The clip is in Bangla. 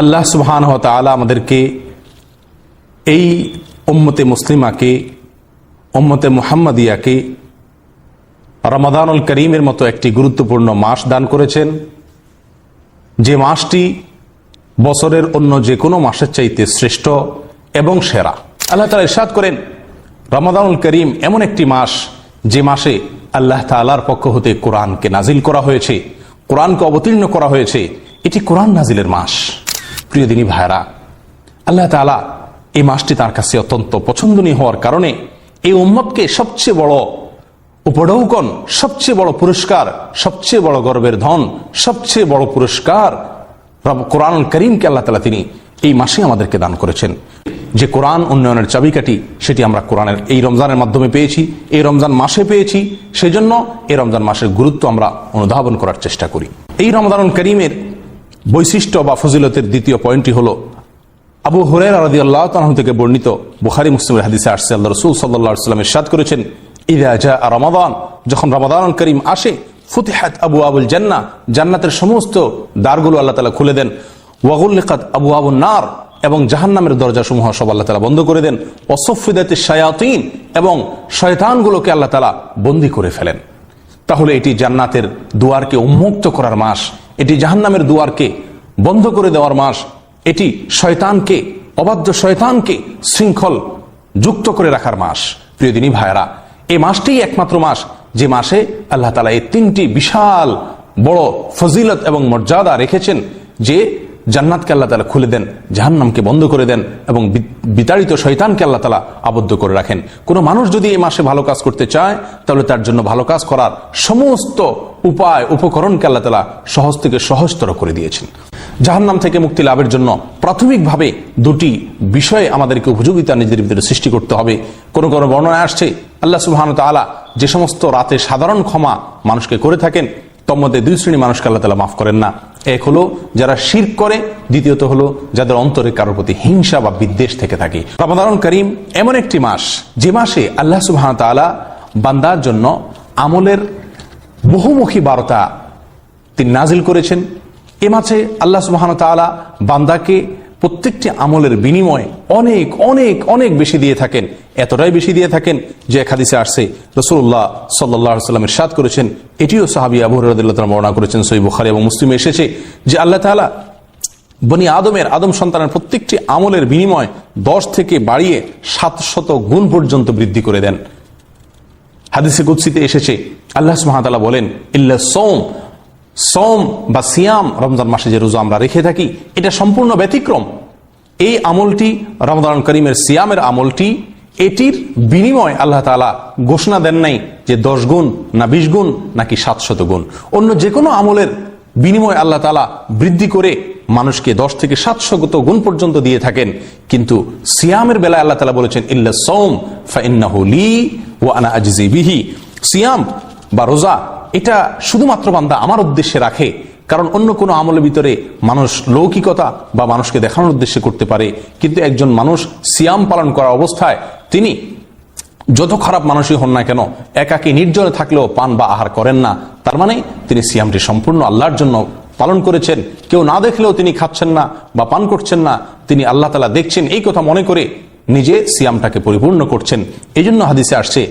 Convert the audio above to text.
আল্লাহ সুবহান তালা আমাদেরকে এই উম্মতে মুসলিমাকে, উম্মতে মুহাম্মদিয়াকে রমাদানুল করিমের মতো একটি গুরুত্বপূর্ণ মাস দান করেছেন। যে মাসটি বছরের অন্য যে কোনো মাসের চাইতে শ্রেষ্ঠ এবং সেরা। আল্লাহ তালা ইরশাদ করেন, রমাদানুল করিম এমন একটি মাস যে মাসে আল্লাহ তালার পক্ষ হতে কোরআনকে নাজিল করা হয়েছে, কোরআনকে অবতীর্ণ করা হয়েছে। এটি কোরআন নাজিলের মাস। প্রিয় দিনী ভাইরা আল্লাহ তালা এই মাসটি তার কাছে অত্যন্ত পছন্দনীয় হওয়ার কারণে এই উম্মতকে সবচেয়ে বড় উপঢৌকন, সবচেয়ে বড় পুরস্কার, সবচেয়ে বড় গর্বের ধন, সবচেয়ে বড় পুরস্কার কোরআন করিমকে আল্লাহ তালা তিনি এই মাসে আমাদেরকে দান করেছেন। যে কোরআন উন্নয়নের চাবিকাঠি, সেটি আমরা কোরআনের এই রমজানের মাধ্যমে পেয়েছি, এই রমজান মাসে পেয়েছি সেই জন্য এই রমজান মাসের গুরুত্ব আমরা অনুধাবন করার চেষ্টা করি। এই রমজান করিমের বৈশিষ্ট্য বা ফজিলতের দ্বিতীয় পয়েন্টটি হল আবু হুরের আরদি আল্লাহ তালাহ থেকে বর্ণিত বুখারি মুসলিমের হাদিসে আসছে, আল্লাহ রসুল সাল্লাহ সাল্লাম ইরশাদ করেছেন, ইদা জা রমাদান যখন রমাদান করিম আসে, ফুতিহাত আবু আবুল জান্না জান্নাতের সমস্ত দ্বারগুলো আল্লাহ তালা খুলে দেন, ওয়াগুল্লিকাত আবু আবু নার এবং জাহান্নামের দরজা সমূহ সব আল্লাহ তালা বন্ধ করে দেন অসফিদাতে শায়াতিন এবং শয়তানগুলোকে আল্লাহ তালা বন্দি করে ফেলেন। তাহলে এটি জান্নাতের দুয়ারকে উন্মুক্ত করার মাস। এটি জাহান্নামের দুয়ারকে বন্ধ করে দেওয়ার মাস। এটি শয়তানকে, অবাধ্য শয়তানকে শৃঙ্খল যুক্ত করে রাখার মাস। প্রিয় দিনী ভাইরা এই মাসটিই একমাত্র মাস। যে মাসে আল্লাহ তালা এই তিনটি বিশাল বড় ফজিলত এবং মর্যাদা রেখেছেন যে জান্নাতকে আল্লাহ তালা খুলে দেন, জাহান্নামকে বন্ধ করে দেন এবং বিতাড়িত শয়তানকে আল্লাহ তালা আবদ্ধ করে রাখেন। কোনো মানুষ যদি এই মাসে ভালো কাজ করতে চায়, তাহলে তার জন্য ভালো কাজ করার সমস্ত উপায়, উপকরণকে আল্লাহ তালা সহজ থেকে সহজতর করে দিয়েছেন। জাহান্নাম থেকে মুক্তি লাভের জন্য প্রাথমিকভাবে দুটি বিষয়ে আমাদেরকে উপযোগিতা নিজেদের ভিতরে সৃষ্টি করতে হবে। কোন কোনো বর্ণনায় আসছে, আল্লাহ সুবহান তাআলা যে সমস্ত রাতে সাধারণ ক্ষমা মানুষকে করে থাকেন মধ্যে দুই শ্রেণি মানুষকে আল্লাহ তালা মাফ করেন না। এক হলো যারা শির করে, দ্বিতীয়ত হলো যাদের অন্তরে কারোর প্রতি হিংসা বা বিদ্বেষ থেকে থাকে। রমাদান করিম এমন একটি মাস, যে মাসে আল্লাহ সুহান তালা বান্দার জন্য আমলের বহুমুখী বার্তা তিনি নাজিল করেছেন। এ মাসে আল্লাহ সুহান তালা বান্দাকে প্রত্যেকটি আমলের বিনিময়ে অনেক অনেক অনেক বেশি দিয়ে থাকেন। এতটাই বেশি দিয়ে থাকেন যে এক হাদিসে আসছে রসুল্লাহ সাল্লাহ সাল্লামের সাদ করেছেন। এটিও সাহাবি আবু বর্ণনা করেছেন সই বুখারি এবং মুসলিমে এসেছে যে আল্লাহ তাআলা বনি আদমের, আদম সন্তানের প্রত্যেকটি আমলের বিনিময় দশ থেকে বাড়িয়ে সাতশত গুণ পর্যন্ত বৃদ্ধি করে দেন। হাদিসে কুৎসিতে এসেছে, আল্লাহ সুহামতাল্লাহ বলেন, ইল্লা সোম সোম বা সিয়াম রমজান মাসে যে রোজা আমরা রেখে থাকি, এটা সম্পূর্ণ ব্যতিক্রম। এই আমলটি রমজান করিমের সিয়ামের আমলটি, এটির বিনিময় আল্লাহ তালা ঘোষণা দেন নাই যে দশ গুণ না বিশ গুণ নাকি সাতশত গুণ। অন্য যে কোনো আমলের বিনিময় আল্লাহ তালা বৃদ্ধি করে মানুষকে দশ থেকে সাতশত গুণ পর্যন্ত দিয়ে থাকেন। কিন্তু সিয়ামের বেলায় আল্লাহ তালা বলেছেন, ইল্লা সোম ফাইন্নাহু লি ও আনা আজিজি বিহি। সিয়াম বা রোজা এটা শুধুমাত্র বান্দা আমার উদ্দেশ্যে রাখে, কারণ অন্য কোনো আমলের ভিতরে মানুষ লৌকিকতা বা মানুষকে দেখানোর উদ্দেশ্যে করতে পারে, কিন্তু একজন মানুষ সিয়াম পালন করা অবস্থায় তিনি যত খারাপ মানুষই হন না কেন, একাকী নির্জনে থাকলেও পান বা আহার করেন না, তার মানে তিনি সিয়ামটি সম্পূর্ণ আল্লাহর জন্য পালন করেছেন। কেউ না দেখলেও তিনি খাচ্ছেন না বা পান করছেন না, তিনি আল্লাহ তালা দেখছেন, এই কথা মনে করে নিজে সিয়ামটাকে পরিপূর্ণ করছেন। এই জন্য হাদিসে আসছে